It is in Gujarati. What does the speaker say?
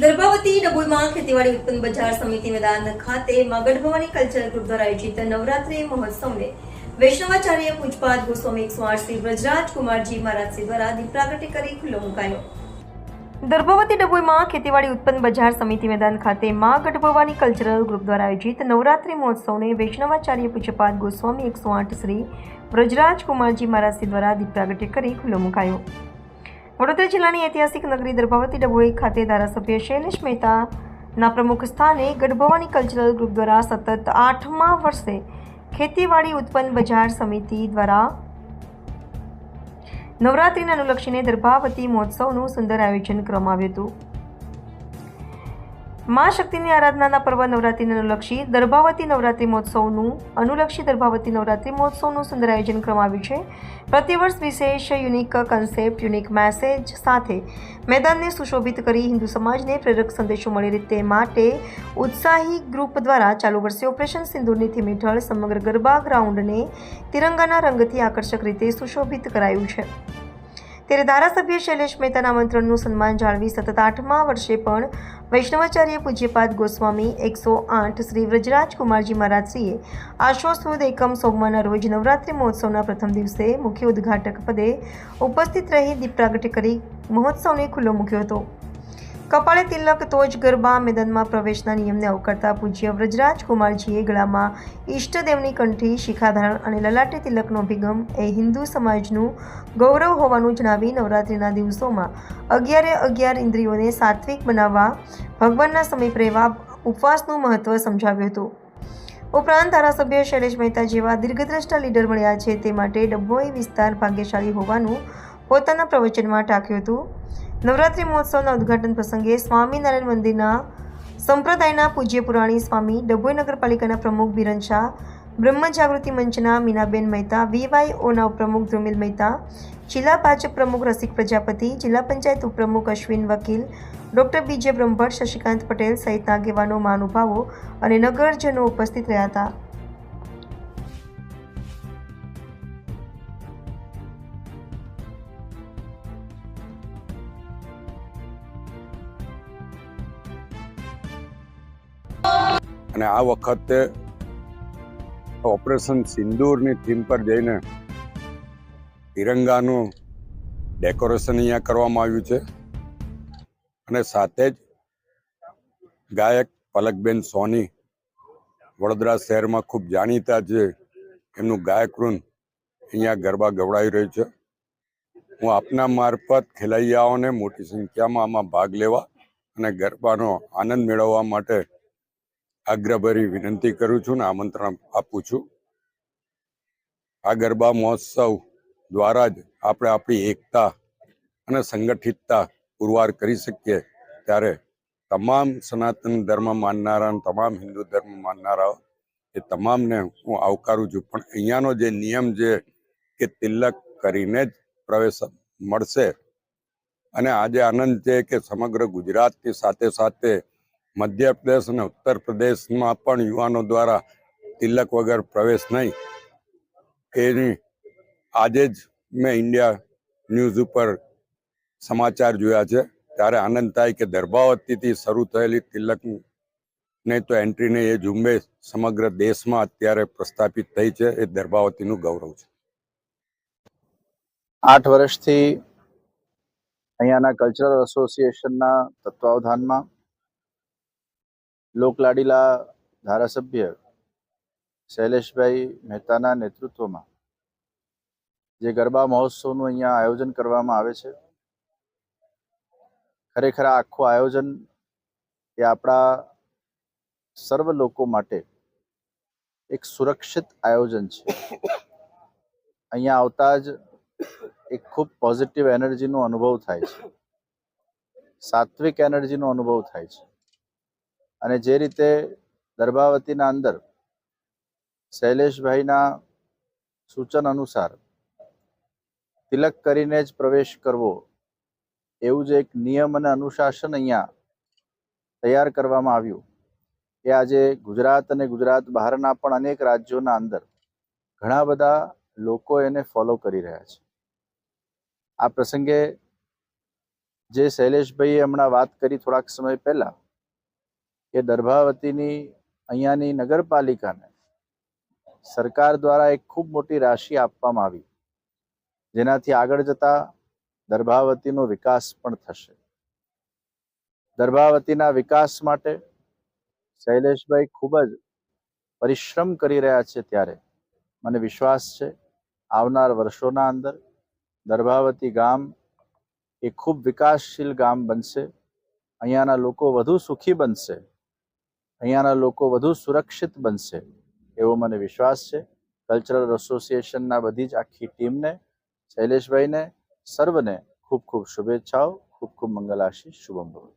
ગર્ભાવતી ડભોઈમાં ખેતીવાડી ઉત્પન્ન બજાર સમિતિ મેદાન ખાતે મગઢ ભવાની કલ્ચરલ ગ્રુપ દ્વારા આયોજિત નવરાત્રી મહોત્સવને વૈષ્ણવાચાર્ય પૂજપાદ ગોસ્વામી એકસો આઠ શ્રી વ્રજરાજ કુમારજી મહારાજશ્રી દ્વારા દીપ પ્રાગટ્ય કરી ખુલ્લો મુકાયો. ગર્ભવતી ડભોઈમાં ખેતીવાડી ઉત્પન્ન બજાર સમિતિ મેદાન ખાતે મા ગઢભવાની કલ્ચરલ ગ્રુપ દ્વારા આયોજિત નવરાત્રિ મહોત્સવને વૈષ્ણવાચાર્ય પૂજપાત ગોસ્વામી એકસો આઠ શ્રી વ્રજરાજ કુમારજી મહારાજશ્રી દ્વારા દીપ પ્રાગટ્ય કરી ખુલ્લો મુકાયો. વડોદરા જિલ્લાની ઐતિહાસિક નગરી દર્ભાવતી ડભોઈ ખાતે ધારાસભ્ય શૈલેષ મહેતાના પ્રમુખ સ્થાને ગઢભવાની કલ્ચરલ ગ્રુપ દ્વારા સતત આઠમા વર્ષે ખેતીવાડી ઉત્પન્ન બજાર સમિતિ દ્વારા નવરાત્રિને અનુલક્ષીને દર્ભાવતી મહોત્સવનું સુંદર આયોજન કરવામાં આવ્યું હતું. મા શક્તિની આરાધનાના પર્વ નવરાત્રિને અનુલક્ષી દર્ભાવતી નવરાત્રિ મહોત્સવનું અનુલક્ષી દર્ભાવતી નવરાત્રિ મહોત્સવનું સુંદર આયોજન કરવામાં છે. પ્રતિવર્ષ વિશેષ યુનિક કન્સેપ્ટ યુનિક મેસેજ સાથે મેદાનને સુશોભિત કરી હિન્દુ સમાજને પ્રેરક સંદેશો મળી તે માટે ઉત્સાહી ગ્રુપ દ્વારા ચાલુ વર્ષે ઓપરેશન સિંદૂરની થીમ હેઠળ સમગ્ર ગરબા ગ્રાઉન્ડને તિરંગાના રંગથી આકર્ષક રીતે સુશોભિત કરાયું છે. ત્યારે ધારાસભ્ય શૈલેષ મહેતાના આમંત્રણનું સન્માન જાળવી સતત આઠમા વર્ષે પણ વૈષ્ણવાચાર્ય પૂજ્યપાદ ગોસ્વામી એકસો આઠ શ્રી વ્રજરાજ કુમારજી મહારાજશ્રીએ આશ્વસુદ એકમ સોમવારના રોજ નવરાત્રિ મહોત્સવના પ્રથમ દિવસે મુખ્ય ઉદ્ઘાટક પદે ઉપસ્થિત રહી દીપ પ્રાગટ્ય કરી મહોત્સવને ખુલ્લો મૂક્યો હતો. કપાળે તિલક તોજ ગરબા મેદાનમાં પ્રવેશના નિયમને અવગણતા પૂજ્ય વ્રજરાજ કુમારજીએ ગળામાં ઈષ્ટદેવની કંઠી, શિખાધારણ અને લલાટે તિલકનો અભિગમ એ હિન્દુ સમાજનું ગૌરવ હોવાનું જણાવી નવરાત્રિના દિવસોમાં અગિયારે અગિયાર ઇન્દ્રિયોને સાત્વિક બનાવવા ભગવાનના સમીપ રહેવા ઉપવાસનું મહત્વ સમજાવ્યું હતું. ઉપરાંત ધારાસભ્ય શૈલેષ મહેતા જેવા દીર્ઘદ્રષ્ટા લીડર મળ્યા છે તે માટે ડભોઈ વિસ્તાર ભાગ્યશાળી હોવાનું પોતાના પ્રવચનમાં ટાંક્યું હતું. નવરાત્રિ મહોત્સવના ઉદ્ઘાટન પ્રસંગે સ્વામિનારાયણ મંદિરના સંપ્રદાયના પૂજ્ય પુરાણી સ્વામી ડભોઈ નગરપાલિકાના પ્રમુખ બિરન શાહ, બ્રહ્મ જાગૃતિ મંચના મીનાબેન મહેતા વીવાયઓના ઉપપ્રમુખ ધ્રુમિલ મહેતા, જિલ્લા ભાજપ પ્રમુખ રસિક પ્રજાપતિ, જિલ્લા પંચાયત ઉપપ્રમુખ અશ્વિન વકીલ, ડોક્ટર બીજે બ્રહ્મભટ્ટ, શશિકાંત પટેલ સહિતના આગેવાનો, મહાનુભાવો અને નગરજનો ઉપસ્થિત રહ્યા હતા. અને આ વખતે ઓપરેશન સિંદૂરની થીમ પર જઈને તિરંગાનું ડેકોરેશન અહીંયા કરવામાં આવ્યું છે. અને સાથે જ ગાયક પલકબેન સોની વડોદરા શહેરમાં ખૂબ જાણીતા છે. એમનું ગાયકવૃંદ અહીંયા ગરબા ગવડાવી રહ્યું છે. હું આપના મારફત ખેલૈયાઓને મોટી સંખ્યામાં આમાં ભાગ લેવા અને ગરબાનો આનંદ મેળવવા માટે આગ્રહભરી વિનંતી કરું છું ને આમંત્રણ આપું છું. આ ગરબા મહોત્સવ દ્વારા જ આપણે આપણી એકતા અને સંગઠિતતા પુરવાર કરી શકીએ ત્યારે તમામ સનાતન ધર્મ માનનારા તમામ હિન્દુ ધર્મ માનનારાઓ, એ તમામને હું આવકારું છું. પણ અહીંયાનો જે નિયમ છે કે તિલક કરીને જ પ્રવેશ મળશે. અને આજે આનંદ છે કે સમગ્ર ગુજરાતની સાથે સાથે મધ્યપ્રદેશ અને ઉત્તર પ્રદેશમાં પણ યુવાનો દ્વારા તિલક વગર પ્રવેશ નહીં. એની આજે જ મેં ઇન્ડિયા ન્યૂઝ ઉપર સમાચાર જોયા છે. ત્યારે આનંદ થાય કે દર્ભાવતીથી શરૂ થયેલી તિલક ને તો એન્ટ્રીને એ ઝુંબેશ સમગ્ર દેશમાં અત્યારે પ્રસ્થાપિત થઈ છે. એ દર્ભાવતીનું ગૌરવ છે. આઠ વર્ષથી અહીંયાના કલ્ચરલ એસોસિએશનના તત્વાવધાનમાં લોકલાડીલા ધારાસભ્ય શૈલેષભાઈ મહેતાના નેતૃત્વમાં જે ગરબા મહોત્સવનું અહીંયા આયોજન કરવામાં આવે છે. ખરેખર આખું આયોજન એ આપણા સર્વ લોકો માટે એક સુરક્ષિત આયોજન છે. અહીંયા આવતા જ એક ખૂબ પોઝિટિવ એનર્જીનો અનુભવ થાય છે. સાત્વિક એનર્જીનો અનુભવ થાય છે. અને જે રીતે દર્ભાવતીના અંદર શૈલેષભાઈના સૂચન અનુસાર તિલક કરીને જ પ્રવેશ કરવો, એવું જે એક નિયમ અને અનુશાસન અહીંયા તૈયાર કરવામાં આવ્યું એ આજે ગુજરાત અને ગુજરાત બહારના પણ અનેક રાજ્યોના અંદર ઘણા બધા લોકો એને ફોલો કરી રહ્યા છે. આ પ્રસંગે જે શૈલેષભાઈએ હમણાં વાત કરી થોડાક સમય પહેલા કે દર્ભાવતીની અહીંયાની નગરપાલિકાને સરકાર દ્વારા એક ખૂબ મોટી રાશિ આપવામાં આવી. જેનાથી આગળ જતા દર્ભાવતીનો વિકાસ પણ થશે. દર્ભાવતીના વિકાસ માટે શૈલેષભાઈ ખૂબ જ પરિશ્રમ કરી રહ્યા છે ત્યારે. મને વિશ્વાસ છે, આવનાર વર્ષોના અંદર દર્ભાવતી ગામ એ ખૂબ વિકાસશીલ ગામ બનશે. અહીંયાના લોકો વધુ સુખી બનશે. અહીંયાના લોકો વધુ સુરક્ષિત બનશે એવો મને વિશ્વાસ છે. કલ્ચરલ એસોસિએશનના બધી જ આખી ટીમને, શૈલેષભાઈને, સર્વને ખૂબ ખૂબ શુભેચ્છાઓ, ખૂબ ખૂબ મંગલ આશીષ શુભમ ભવતુ.